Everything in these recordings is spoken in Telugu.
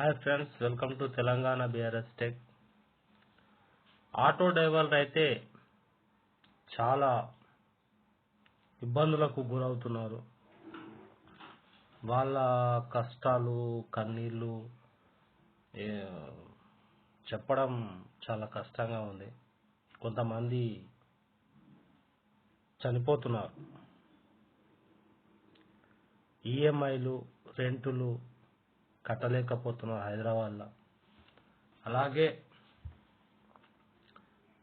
Hi friends welcome to Telangana BRS tech auto డ్రైవర్లు అయితే చాలా ఇబ్బందులకు గురవుతున్నారు. వాళ్ళ కష్టాలు కన్నీళ్ళు చెప్పడం చాలా కష్టంగా ఉంది. కొంతమంది చనిపోతున్నారు. ఈఎంఐలు రెంటులు కట్టలేకపోతున్నారు హైదరాబాద్లో. అలాగే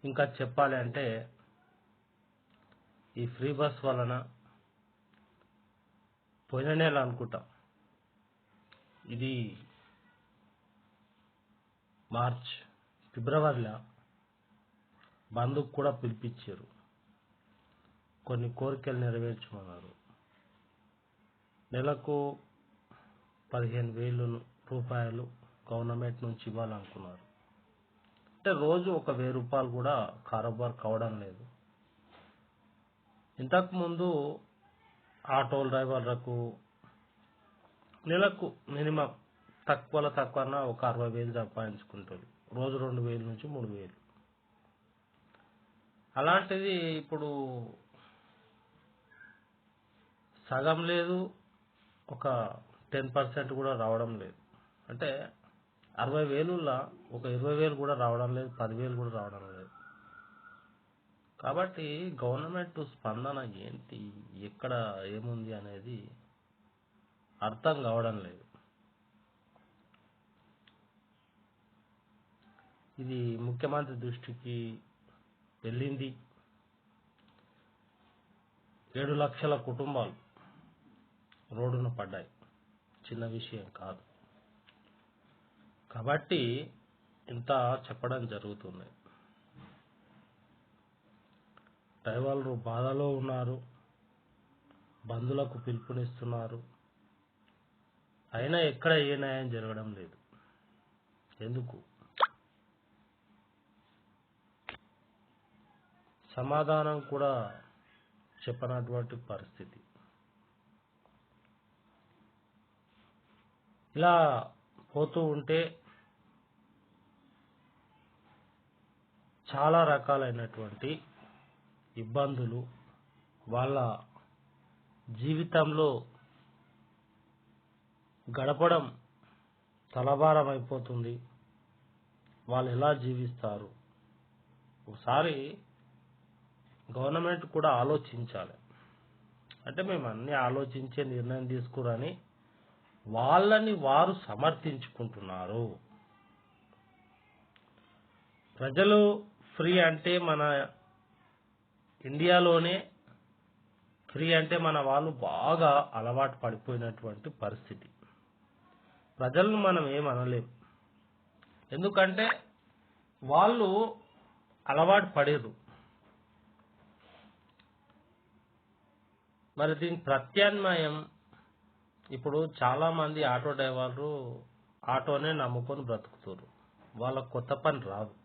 ఇంకా చెప్పాలి అంటే ఈ ఫ్రీ బస్ వలన పోయిన నెల అనుకుంటా. ఇది మార్చ్ ఫిబ్రవరిలో బంధుకు కూడా పిలిపించారు. కొన్ని కోరికలు నెరవేర్చమన్నారు. నెలకు పదిహేను వేలు రూపాయలు గవర్నమెంట్ నుంచి ఇవ్వాలనుకున్నారు. అంటే రోజు ఒక వెయ్యి రూపాయలు కూడా కారోబార్ కావడం లేదు. ఇంతకు ముందు ఆటో డ్రైవర్లకు నెలకు మినిమం తక్కువలో తక్కువ ఒక అరవై వేలు సంపాదించుకుంటారు రోజు రెండు వేలు నుంచి మూడు వేలు. అలాంటిది ఇప్పుడు సగం లేదు ఒక టెన్ పర్సెంట్ కూడా రావడం లేదు. అంటే అరవై వేలుల్లో ఒక ఇరవై వేలు కూడా రావడం లేదు పదివేలు కూడా రావడం లేదు. కాబట్టి గవర్నమెంట్ స్పందన ఏంటి ఎక్కడ ఏముంది అనేది అర్థం కావడం లేదు. ఇది ముఖ్యమంత్రి దృష్టికి వెళ్ళింది. ఏడు లక్షల కుటుంబాలు రోడ్డున పడ్డాయి. చిన్న విషయం కాదు. కాబట్టి ఇంత చెప్పడం జరుగుతుంది. డ్రైవర్లు బాధలో ఉన్నారు. బంధులకు పిలుపునిస్తున్నారు. అయినా ఎక్కడ ఏ న్యాయం జరగడం లేదు. ఎందుకు? సమాధానం కూడా చెప్పనటువంటి పరిస్థితి. ఇలా పోతూ ఉంటే చాలా రకాలైనటువంటి ఇబ్బందులు వాళ్ళ జీవితంలో గడపడం తలభారం అయిపోతుంది వాళ్ళు ఎలా జీవిస్తారు? ఒకసారి గవర్నమెంట్ కూడా ఆలోచించాలి. అంటే మేము అన్ని ఆలోచించే నిర్ణయం తీసుకురని వాళ్ళని వారు సమర్థించుకుంటున్నారు. ప్రజలు ఫ్రీ అంటే మన ఇండియాలోనే ఫ్రీ అంటే మన వాళ్ళు బాగా అలవాటు పడిపోయినటువంటి పరిస్థితి. ప్రజలను మనం ఏమనలేము ఎందుకంటే వాళ్ళు అలవాటు పడేరు. మరి దీని ప్రత్యామ్నాయం ఇప్పుడు చాలా మంది ఆటో డ్రైవర్లు ఆటోనే నమ్ముకొని బ్రతుకుతారు వాళ్ళకు కొత్త పని రాదు.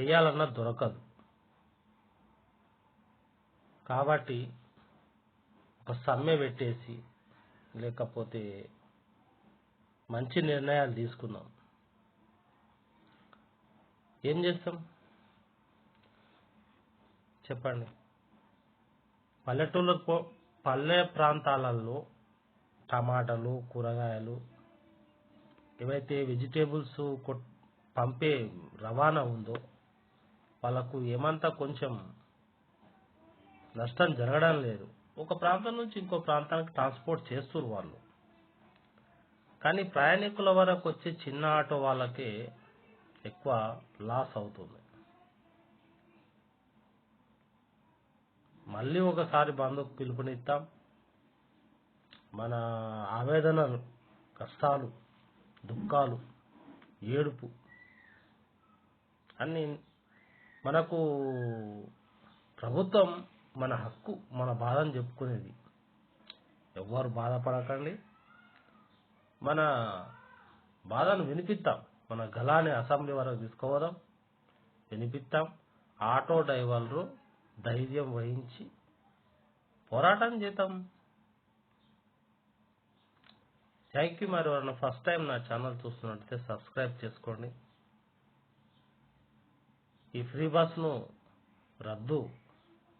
చేయాలన్నా దొరకదు. కాబట్టి ఒక సమ్మె పెట్టేసి లేకపోతే మంచి నిర్ణయాలు తీసుకుందాం. ఏం చేస్తాం? చెప్పండి. పల్లెటూళ్ళకు పల్లె ప్రాంతాలలో టమాటాలు కూరగాయలు ఏవైతే వెజిటేబుల్స్ పంపే రవాణా ఉందో వాళ్ళకు ఏమంతా కొంచెం నష్టం జరగడం లేదు. ఒక ప్రాంతం నుంచి ఇంకో ప్రాంతానికి ట్రాన్స్పోర్ట్ చేస్తున్నారు వాళ్ళు. కానీ ప్రయాణికుల వరకు వచ్చే చిన్న ఆటో వాళ్ళకే ఎక్కువ లాస్ అవుతుంది. మళ్ళీ ఒకసారి బంధుకు పిలుపునిస్తాం మన ఆవేదనలు కష్టాలు దుఃఖాలు ఏడుపు అన్ని మనకు ప్రభుత్వం మన హక్కు మన బాధను చెప్పుకునేది. ఎవ్వరు బాధపడకండి. మన బాధను వినిపిస్తాం. మన గలాన్ని అసెంబ్లీ వరకు తీసుకోవడం వినిపిస్తాం. ఆటో డ్రైవర్లు ధైర్యం వహించి పోరాటం చేద్దాం. థ్యాంక్ యూ మరి ఎవరైనా ఫస్ట్ టైం నా ఛానల్ చూస్తున్నట్లయితే సబ్స్క్రైబ్ చేసుకోండి. ఈ ఫ్రీ బస్ను రద్దు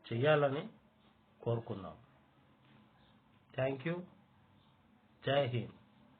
చేయాలని కోరుకుందాం. థ్యాంక్ యూ జై హింద్